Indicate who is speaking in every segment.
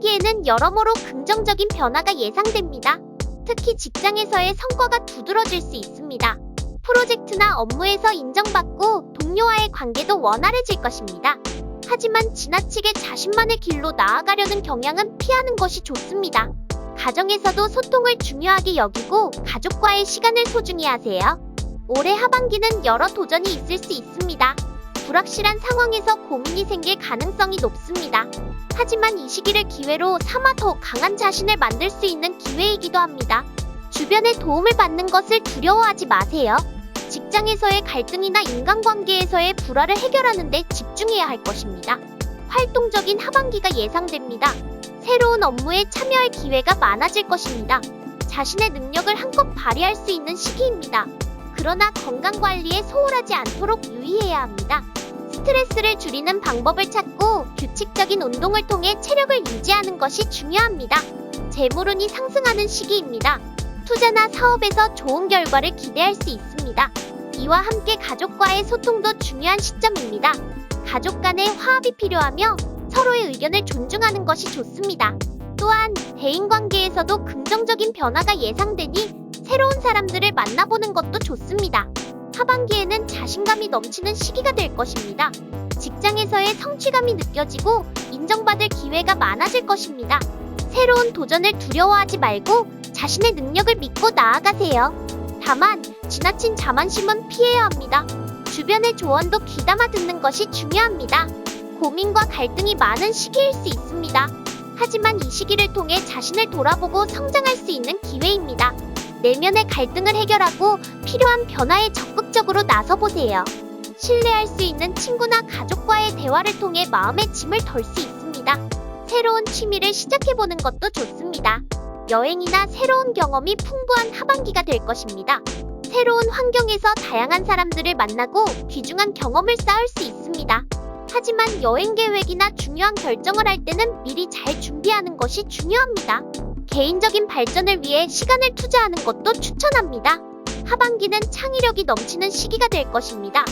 Speaker 1: 하반기에는 여러모로 긍정적인 변화가 예상됩니다. 특히 직장에서의 성과가 두드러질 수 있습니다. 프로젝트나 업무에서 인정받고 동료와의 관계도 원활해질 것입니다. 하지만 지나치게 자신만의 길로 나아가려는 경향은 피하는 것이 좋습니다. 가정에서도 소통을 중요하게 여기고 가족과의 시간을 소중히 하세요. 올해 하반기는 여러 도전이 있을 수 있습니다. 불확실한 상황에서 고민이 생길 가능성이 높습니다. 하지만 이 시기를 기회로 삼아 더 강한 자신을 만들 수 있는 기회이기도 합니다. 주변의 도움을 받는 것을 두려워하지 마세요. 직장에서의 갈등이나 인간관계에서의 불화를 해결하는 데 집중해야 할 것입니다. 활동적인 하반기가 예상됩니다. 새로운 업무에 참여할 기회가 많아질 것입니다. 자신의 능력을 한껏 발휘할 수 있는 시기입니다. 그러나 건강 관리에 소홀하지 않도록 유의해야 합니다. 스트레스를 줄이는 방법을 찾고 규칙적인 운동을 통해 체력을 유지하는 것이 중요합니다. 재물운이 상승하는 시기입니다. 투자나 사업에서 좋은 결과를 기대할 수 있습니다. 이와 함께 가족과의 소통도 중요한 시점입니다. 가족 간의 화합이 필요하며 서로의 의견을 존중하는 것이 좋습니다. 또한 대인 관계에서도 긍정적인 변화가 예상되니 새로운 사람들을 만나보는 것도 좋습니다. 하반기에는 자신감이 넘치는 시기가 될 것입니다. 직장에서의 성취감이 느껴지고 인정받을 기회가 많아질 것입니다. 새로운 도전을 두려워하지 말고 자신의 능력을 믿고 나아가세요. 다만 지나친 자만심은 피해야 합니다. 주변의 조언도 귀담아 듣는 것이 중요합니다. 고민과 갈등이 많은 시기일 수 있습니다. 하지만 이 시기를 통해 자신을 돌아보고 성장할 수 있는 기회입니다. 내면의 갈등을 해결하고 필요한 변화에 적극적으로 나서보세요. 신뢰할 수 있는 친구나 가족과의 대화를 통해 마음의 짐을 덜 수 있습니다. 새로운 취미를 시작해보는 것도 좋습니다. 여행이나 새로운 경험이 풍부한 하반기가 될 것입니다. 새로운 환경에서 다양한 사람들을 만나고 귀중한 경험을 쌓을 수 있습니다. 하지만 여행 계획이나 중요한 결정을 할 때는 미리 잘 준비하는 것이 중요합니다. 개인적인 발전을 위해 시간을 투자하는 것도 추천합니다. 하반기는 창의력이 넘치는 시기가 될 것입니다.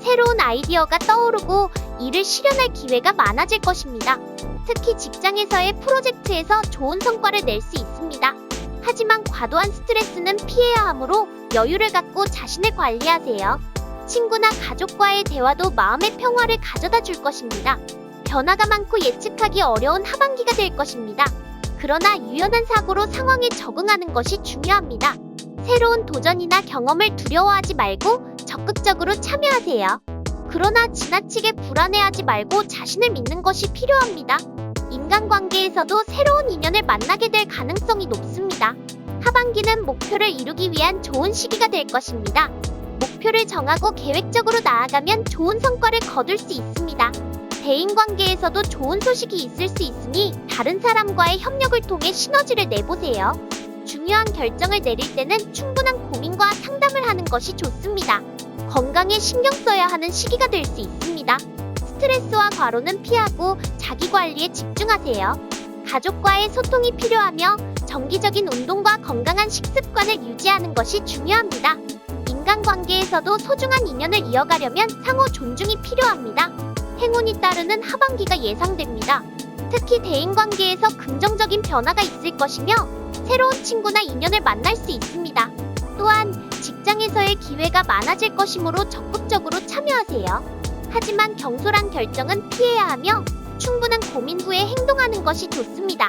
Speaker 1: 새로운 아이디어가 떠오르고 이를 실현할 기회가 많아질 것입니다. 특히 직장에서의 프로젝트에서 좋은 성과를 낼 수 있습니다. 하지만 과도한 스트레스는 피해야 하므로 여유를 갖고 자신을 관리하세요. 친구나 가족과의 대화도 마음의 평화를 가져다 줄 것입니다. 변화가 많고 예측하기 어려운 하반기가 될 것입니다. 그러나 유연한 사고로 상황에 적응하는 것이 중요합니다. 새로운 도전이나 경험을 두려워하지 말고 적극적으로 참여하세요. 그러나 지나치게 불안해하지 말고 자신을 믿는 것이 필요합니다. 인간관계에서도 새로운 인연을 만나게 될 가능성이 높습니다. 하반기는 목표를 이루기 위한 좋은 시기가 될 것입니다. 목표를 정하고 계획적으로 나아가면 좋은 성과를 거둘 수 있습니다. 대인관계에서도 좋은 소식이 있을 수 있으니 다른 사람과의 협력을 통해 시너지를 내보세요. 중요한 결정을 내릴 때는 충분한 고민과 상담을 하는 것이 좋습니다. 건강에 신경 써야 하는 시기가 될 수 있습니다. 스트레스와 과로는 피하고 자기 관리에 집중하세요. 가족과의 소통이 필요하며 정기적인 운동과 건강한 식습관을 유지하는 것이 중요합니다. 인간관계에서도 소중한 인연을 이어가려면 상호 존중이 필요합니다. 행운이 따르는 하반기가 예상됩니다. 특히 대인관계에서 긍정적인 변화가 있을 것이며 새로운 친구나 인연을 만날 수 있습니다. 또한 직장에서의 기회가 많아질 것이므로 적극적으로 참여하세요. 하지만 경솔한 결정은 피해야 하며 충분한 고민 후에 행동하는 것이 좋습니다.